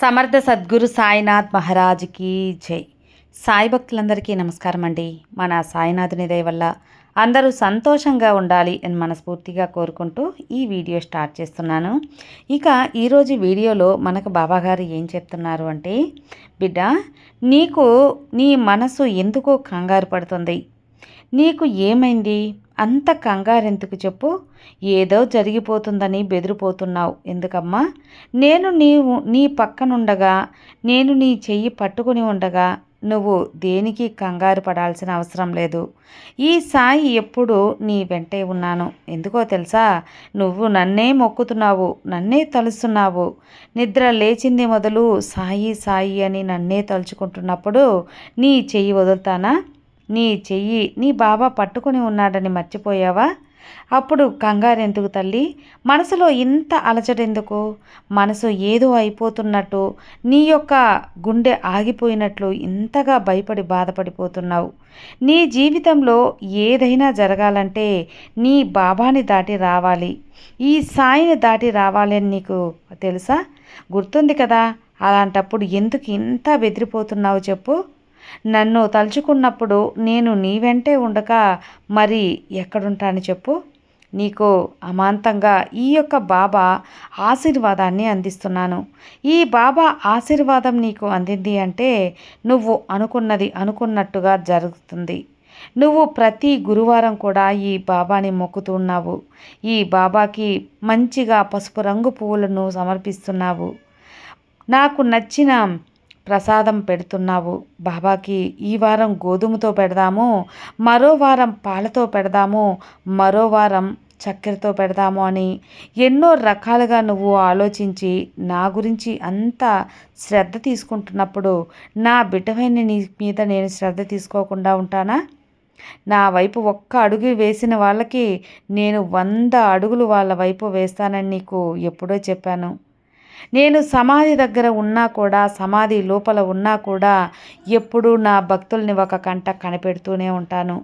సమర్థ సద్గురు సాయినాథ్ మహారాజ్కి జై. సాయి భక్తులందరికీ నమస్కారం అండి. మన సాయినాథుని దయ వల్ల అందరూ సంతోషంగా ఉండాలి అని మనస్ఫూర్తిగా కోరుకుంటూ ఈ వీడియో స్టార్ట్ చేస్తున్నాను. ఇక ఈరోజు వీడియోలో మనకు బాబాగారు ఏం చెప్తున్నారు అంటే బిడ్డ నీకు నీ మనసు ఎందుకో కంగారు పడుతుంది? నీకు ఏమైంది? అంత కంగారెందుకు చెప్పు? ఏదో జరిగిపోతుందని బెదిరిపోతున్నావు. ఎందుకమ్మా? నేను నీవు నీ పక్కనుండగా నేను నీ చెయ్యి పట్టుకుని ఉండగా నువ్వు దేనికి కంగారు పడాల్సిన అవసరం లేదు. ఈ సాయి ఎప్పుడు నీ వెంటే ఉన్నాను. ఎందుకో తెలుసా? నువ్వు నన్నే మొక్కుతున్నావు నన్నే తలుస్తున్నావు. నిద్ర లేచింది మొదలు సాయి సాయి అని నన్నే తలుచుకుంటున్నప్పుడు నీ చెయ్యి వదులుతానా? నీ చెయ్యి నీ బాబా పట్టుకుని ఉన్నాడని మర్చిపోయావా? అప్పుడు కంగారెందుకు తల్లి? మనసులో ఇంత అలచడెందుకు మనసు ఏదో అయిపోతున్నట్టు నీ యొక్క గుండె ఆగిపోయినట్లు ఇంతగా భయపడి బాధపడిపోతున్నావు. నీ జీవితంలో ఏదైనా జరగాలంటే నీ బాబాని దాటి రావాలి. ఈ సాయిని దాటి రావాలని నీకు తెలుసా? గుర్తుంది కదా? అలాంటప్పుడు ఎందుకు ఇంత బెదిరిపోతున్నావు చెప్పు. నన్ను తలుచుకున్నప్పుడు నేను నీ వెంటే ఉండక మరి ఎక్కడుంటాను చెప్పు. నీకు అమాంతంగా ఈ యొక్క బాబా ఆశీర్వాదాన్ని అందిస్తున్నాను. ఈ బాబా ఆశీర్వాదం నీకు అందింది అంటే నువ్వు అనుకున్నది అనుకున్నట్టుగా జరుగుతుంది. నువ్వు ప్రతి గురువారం కూడా ఈ బాబాని మొక్కుతున్నావు ఈ బాబాకి మంచిగా పసుపు రంగు పువ్వులను సమర్పిస్తున్నావు. నాకు నచ్చిన ప్రసాదం పెడుతున్నావు. బాబాకి ఈ వారం గోధుమతో పెడదాము మరో వారం పాలతో పెడదాము మరో వారం చక్కెరతో పెడదాము అని ఎన్నో రకాలుగా నువ్వు ఆలోచించి నా గురించి అంత శ్రద్ధ తీసుకుంటున్నప్పుడు నా బిడ్డమైన నీ మీద నేను శ్రద్ధ తీసుకోకుండా ఉంటానా? నా వైపు ఒక్క అడుగు వేసిన వాళ్ళకి నేను వంద అడుగులు వాళ్ళ వైపు వేస్తానని నీకు ఎప్పుడో చెప్పాను. నేను సమాధి దగ్గర ఉన్నా కూడా సమాధి లోపల ఉన్నా కూడా ఎప్పుడూ నా భక్తుల్ని ఒక కంట కనిపెడుతూనే ఉంటాను.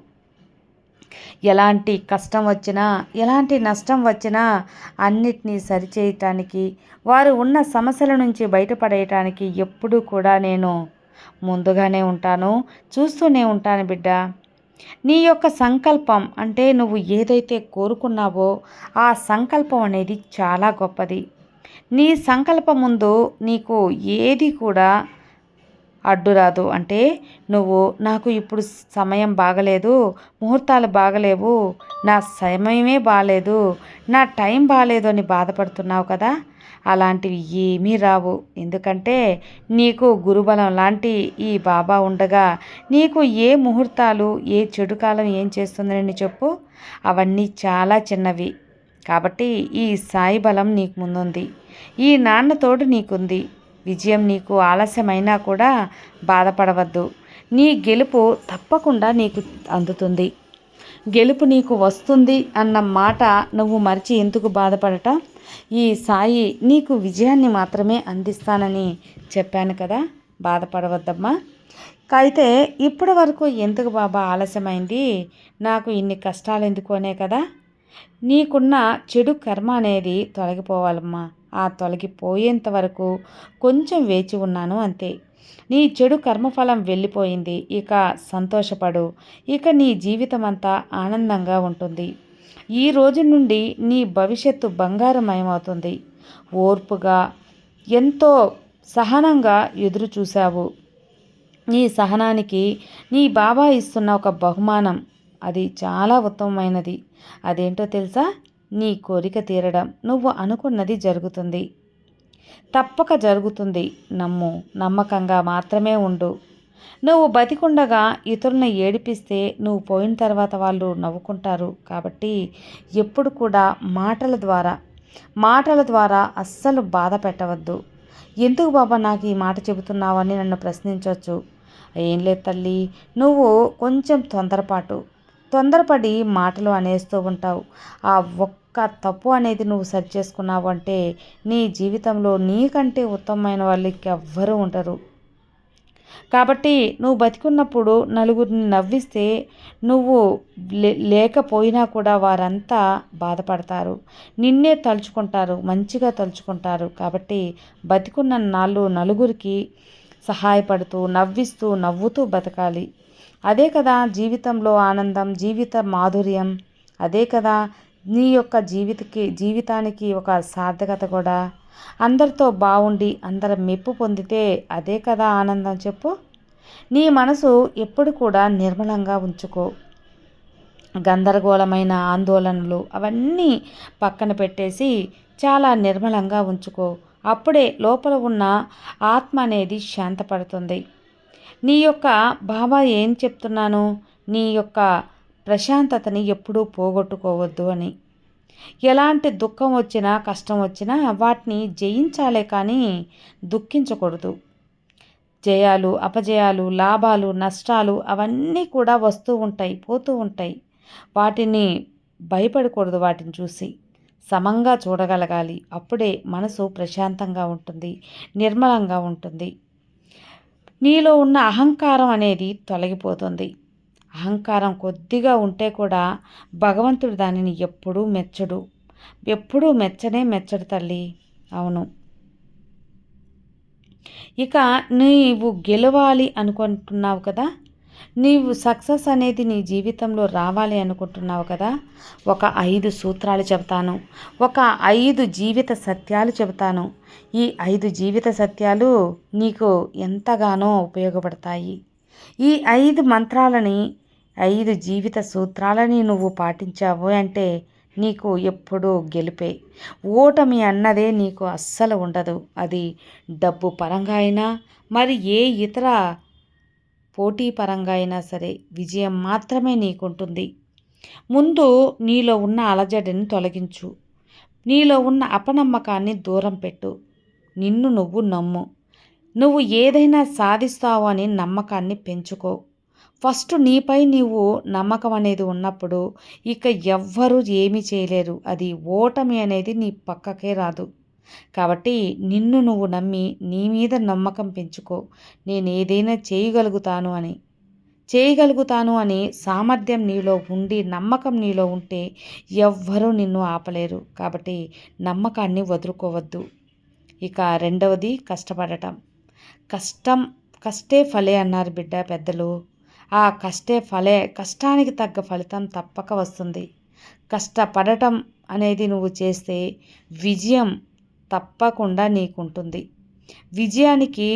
ఎలాంటి కష్టం వచ్చినా ఎలాంటి నష్టం వచ్చినా అన్నిటినీ సరిచేయటానికి వారు ఉన్న సమస్యల నుంచి బయటపడేయటానికి ఎప్పుడూ కూడా నేను ముందుగానే ఉంటాను చూస్తూనే ఉంటాను బిడ్డ. నీ యొక్క సంకల్పం అంటే నువ్వు ఏదైతే కోరుకున్నావో ఆ సంకల్పం అనేది చాలా గొప్పది. నీ సంకల్పం ముందు నీకు ఏది కూడా అడ్డురాదు అంటే నువ్వు నాకు ఇప్పుడు సమయం బాగలేదు ముహూర్తాలు బాగలేవు నా సమయమే బాగలేదు నా టైం బాగలేదు అని బాధపడుతున్నావు కదా? అలాంటివి ఏమీ రావు. ఎందుకంటే నీకు గురుబలం లాంటి ఈ బాబా ఉండగా నీకు ఏ ముహూర్తాలు ఏ చెడు కాలం ఏం చేస్తుందని చెప్పు? అవన్నీ చాలా చిన్నవి. కాబట్టి ఈ సాయి బలం నీకు ముందుంది. ఈ నాన్న తోడు నీకుంది. విజయం నీకు ఆలస్యమైనా కూడా బాధపడవద్దు. నీ గెలుపు తప్పకుండా నీకు అందుతుంది. గెలుపు నీకు వస్తుంది అన్న మాట నువ్వు మరిచి ఎందుకు బాధపడటం? ఈ సాయి నీకు విజయాన్ని మాత్రమే అందిస్తానని చెప్పాను కదా బాధపడవద్దమ్మా. అయితే ఇప్పటి వరకు ఎందుకు బాబా ఆలస్యమైంది? నాకు ఇన్ని కష్టాలు ఎందుకు అనే కదా? నీకున్న చెడు కర్మ అనేది తొలగిపోవాలమ్మా. ఆ తొలగిపోయేంత వరకు కొంచెం వేచి ఉన్నాను అంతే. నీ చెడు కర్మఫలం వెళ్ళిపోయింది. ఇక సంతోషపడు. ఇక నీ జీవితం అంతా ఆనందంగా ఉంటుంది. ఈ రోజు నుండి నీ భవిష్యత్తు బంగారమయమవుతుంది. ఓర్పుగా ఎంతో సహనంగా ఎదురు చూశావు నీ సహనానికి నీ బాబా ఇస్తున్న ఒక బహుమానం. అది చాలా ఉత్తమమైనది. అదేంటో తెలుసా? నీ కోరిక తీరడం. నువ్వు అనుకున్నది జరుగుతుంది. తప్పక జరుగుతుంది. నమ్ము. నమ్మకంగా మాత్రమే ఉండు. నువ్వు బతికుండగా ఇతరులను ఏడిపిస్తే నువ్వు పోయిన తర్వాత వాళ్ళు నవ్వుకుంటారు. కాబట్టి ఎప్పుడు కూడా మాటల ద్వారా మాటల ద్వారా అస్సలు బాధ పెట్టవద్దు. ఎందుకు బాబా నాకు ఈ మాట చెబుతున్నావని నన్ను ప్రశ్నించవచ్చు ఏం లేదు తల్లి. నువ్వు కొంచెం తొందరపాటు. తొందరపడి మాటలు అనేస్తూ ఉంటావు. ఆ ఒక్క తప్పు అనేది నువ్వు సరి చేసుకున్నావు అంటే నీ జీవితంలో నీకంటే ఉత్తమమైన వాళ్ళకి ఎవ్వరూ ఉండరు. కాబట్టి నువ్వు బతికున్నప్పుడు నలుగురిని నవ్విస్తే నువ్వు లే లేకపోయినా కూడా వారంతా బాధపడతారు. నిన్నే తలుచుకుంటారు మంచిగా తలుచుకుంటారు. కాబట్టి బతికున్న నాళ్ళు నలుగురికి సహాయపడుతూ నవ్విస్తూ నవ్వుతూ బతకాలి. అదే కదా జీవితంలో ఆనందం జీవిత మాధుర్యం. అదే కదా నీ యొక్క జీవితకి జీవితానికి ఒక సార్థకత కూడా. అందరితో బాగుండి అందరం మెప్పు పొందితే అదే కదా ఆనందం చెప్పు. నీ మనసు ఎప్పుడు కూడా నిర్మలంగా ఉంచుకో. గందరగోళమైన ఆందోళనలు అవన్నీ పక్కన పెట్టేసి చాలా నిర్మలంగా ఉంచుకో. అప్పుడే లోపల ఉన్న ఆత్మ అనేది శాంతపడుతుంది. నీ యొక్క బాబా ఏం చెప్తున్నాను? నీ యొక్క ప్రశాంతతని ఎప్పుడూ పోగొట్టుకోవద్దు అని. ఎలాంటి దుఃఖం వచ్చినా కష్టం వచ్చినా వాటిని జయించాలే కానీ దుఃఖించకూడదు. జయాలు అపజయాలు లాభాలు నష్టాలు అవన్నీ కూడా వస్తూ ఉంటాయి పోతూ ఉంటాయి. వాటిని భయపడకూడదు వాటిని చూసి. సమంగా చూడగలగాలి. అప్పుడే మనసు ప్రశాంతంగా ఉంటుంది నిర్మలంగా ఉంటుంది. నీలో ఉన్న అహంకారం అనేది తొలగిపోతుంది. అహంకారం కొద్దిగా ఉంటే కూడా భగవంతుడు దానిని ఎప్పుడూ మెచ్చడు. ఎప్పుడూ మెచ్చనే మెచ్చడు తల్లి. అవును. ఇక నీవు గెలవాలి అనుకుంటున్నావు కదా నీవు సక్సెస్ అనేది నీ జీవితంలో రావాలి అనుకుంటున్నావు కదా? ఒక ఐదు సూత్రాలు చెబుతాను. ఒక ఐదు జీవిత సత్యాలు చెబుతాను. ఈ ఐదు జీవిత సత్యాలు నీకు ఎంతగానో ఉపయోగపడతాయి. ఈ ఐదు మంత్రాలని ఐదు జీవిత సూత్రాలని నువ్వు పాటించావు అంటే నీకు ఎప్పుడూ గెలిపే. ఓటమి అన్నదే నీకు అస్సలు ఉండదు. అది డబ్బు పరంగా అయినా మరి ఏ ఇతర పోటీ పరంగా అయినా సరే విజయం మాత్రమే నీకుంటుంది. ముందు నీలో ఉన్న అలజడిని తొలగించు. నీలో ఉన్న అపనమ్మకాన్ని దూరం పెట్టు. నిన్ను నువ్వు నమ్ము. నువ్వు ఏదైనా సాధిస్తావు అని నమ్మకాన్ని పెంచుకో. ఫస్ట్ నీపై నీవు నమ్మకం అనేది ఉన్నప్పుడు ఇక ఎవ్వరూ ఏమీ చేయలేరు. అది ఓటమి అనేది నీ పక్కకే రాదు. కాబట్టి నిన్ను నువ్వు నమ్మి నీ మీద నమ్మకం పెంచుకో. నేను ఏదైనా చేయగలుగుతాను అని. చేయగలుగుతాను అని సామర్థ్యం నీలో ఉండి నమ్మకం నీలో ఉంటే ఎవ్వరూ నిన్ను ఆపలేరు. కాబట్టి నమ్మకాన్ని వదులుకోవద్దు. ఇక రెండవది కష్టపడటం. కష్టం కష్టే ఫలే అన్నారు బిడ్డ పెద్దలు. ఆ కష్టే ఫలే కష్టానికి తగ్గ ఫలితం తప్పక వస్తుంది. కష్టపడటం అనేది నువ్వు చేస్తే విజయం తప్పకుండా నీకుంటుంది. విజయానికి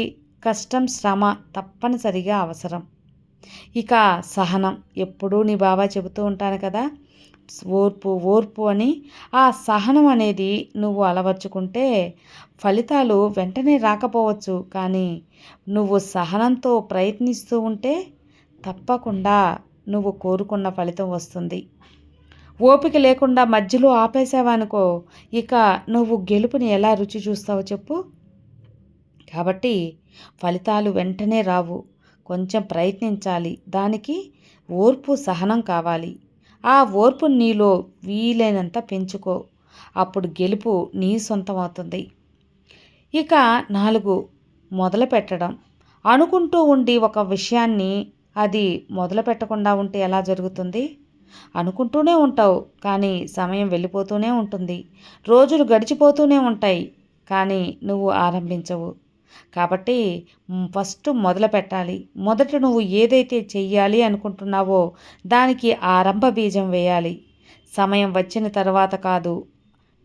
కష్టం శ్రమ తప్పనిసరిగా అవసరం. ఇక సహనం. ఎప్పుడూ నీ బాబా చెబుతూ ఉంటాను కదా ఓర్పు ఓర్పు అని. ఆ సహనం అనేది నువ్వు అలవర్చుకుంటే ఫలితాలు వెంటనే రాకపోవచ్చు. కానీ నువ్వు సహనంతో ప్రయత్నిస్తూ ఉంటే తప్పకుండా నువ్వు కోరుకున్న ఫలితం వస్తుంది. ఓపిక లేకుండా మధ్యలో ఆపేసావనుకో ఇక నువ్వు గెలుపుని ఎలా రుచి చూస్తావో చెప్పు. కాబట్టి ఫలితాలు వెంటనే రావు. కొంచెం ప్రయత్నించాలి. దానికి ఓర్పు సహనం కావాలి. ఆ ఓర్పు నీలో వీలైనంత పెంచుకో. అప్పుడు గెలుపు నీ సొంతం అవుతుంది ఇక నాలుగు మొదలు పెట్టడం అనుకుంటూ ఉండి ఒక విషయాన్ని అది మొదలు పెట్టకుండా ఉంటే ఎలా జరుగుతుంది? అనుకుంటూనే ఉంటావు కానీ సమయం వెళ్ళిపోతూనే ఉంటుంది. రోజులు గడిచిపోతూనే ఉంటాయి కానీ నువ్వు ఆరంభించవు. కాబట్టి ఫస్ట్ మొదలు పెట్టాలి. మొదట నువ్వు ఏదైతే చెయ్యాలి అనుకుంటున్నావో దానికి ఆరంభ బీజం వేయాలి. సమయం వచ్చిన తర్వాత కాదు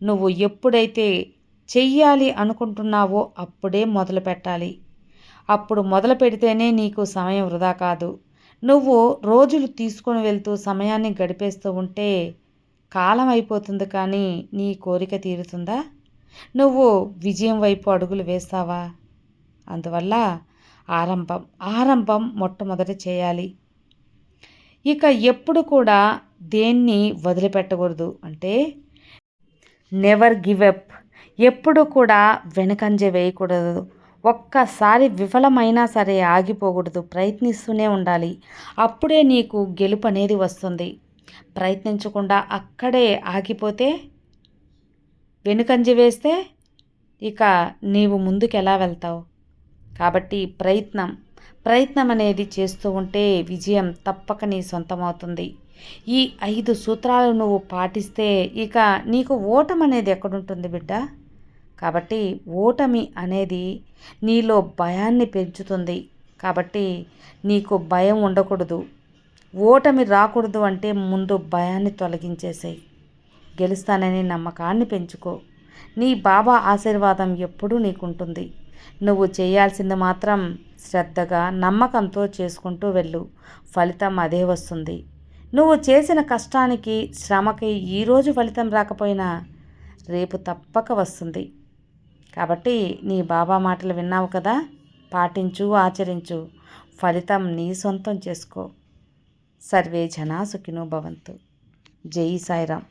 నువ్వు ఎప్పుడైతే చెయ్యాలి అనుకుంటున్నావో అప్పుడే మొదలు పెట్టాలి. అప్పుడు మొదలు పెడితేనే నీకు సమయం వృధా కాదు. నువ్వు రోజులు తీసుకొని వెళ్తూ సమయాన్ని గడిపేస్తూ ఉంటే కాలం అయిపోతుంది కానీ నీ కోరిక తీరుతుందా? నువ్వు విజయం వైపు అడుగులు వేస్తావా? అందువల్ల ఆరంభం ఆరంభం మొట్టమొదట చేయాలి. ఇక ఎప్పుడు కూడా దేన్ని వదిలిపెట్టకూడదు. అంటే నెవర్ గివ్ అప్ ఎప్పుడు కూడా వెనకంజ వేయకూడదు. ఒక్కసారి విఫలమైనా సరే ఆగిపోకూడదు. ప్రయత్నిస్తూనే ఉండాలి. అప్పుడే నీకు గెలుపు అనేది వస్తుంది. ప్రయత్నించకుండా అక్కడే ఆగిపోతే వెనుకంజ వేస్తే ఇక నీవు ముందుకు ఎలా వెళ్తావు? కాబట్టి ప్రయత్నం. ప్రయత్నం అనేది చేస్తూ ఉంటే విజయం తప్పక నీ సొంతమవుతుంది. ఈ ఐదు సూత్రాలు నువ్వు పాటిస్తే ఇక నీకు ఓటం అనేది ఎక్కడుంటుంది బిడ్డ? కాబట్టి ఓటమి అనేది నీలో భయాన్ని పెంచుతుంది. కాబట్టి నీకు భయం ఉండకూడదు. ఓటమి రాకూడదు అంటే ముందు భయాన్ని తొలగించేసేయి. గెలుస్తానని నమ్మకాన్ని పెంచుకో. నీ బాబా ఆశీర్వాదం ఎప్పుడూ నీకుంటుంది. నువ్వు చేయాల్సింది మాత్రం శ్రద్ధగా నమ్మకంతో చేసుకుంటూ వెళ్ళు. ఫలితం అదే వస్తుంది. నువ్వు చేసిన కష్టానికి శ్రమకి ఈరోజు ఫలితం రాకపోయినా రేపు తప్పక వస్తుంది. కాబట్టి నీ బాబా మాటలు విన్నావు కదా? పాటించు ఆచరించు. ఫలితం నీ సొంతం చేసుకో. సర్వే జనా సుఖినో భవంతు. జై సాయిరామ్.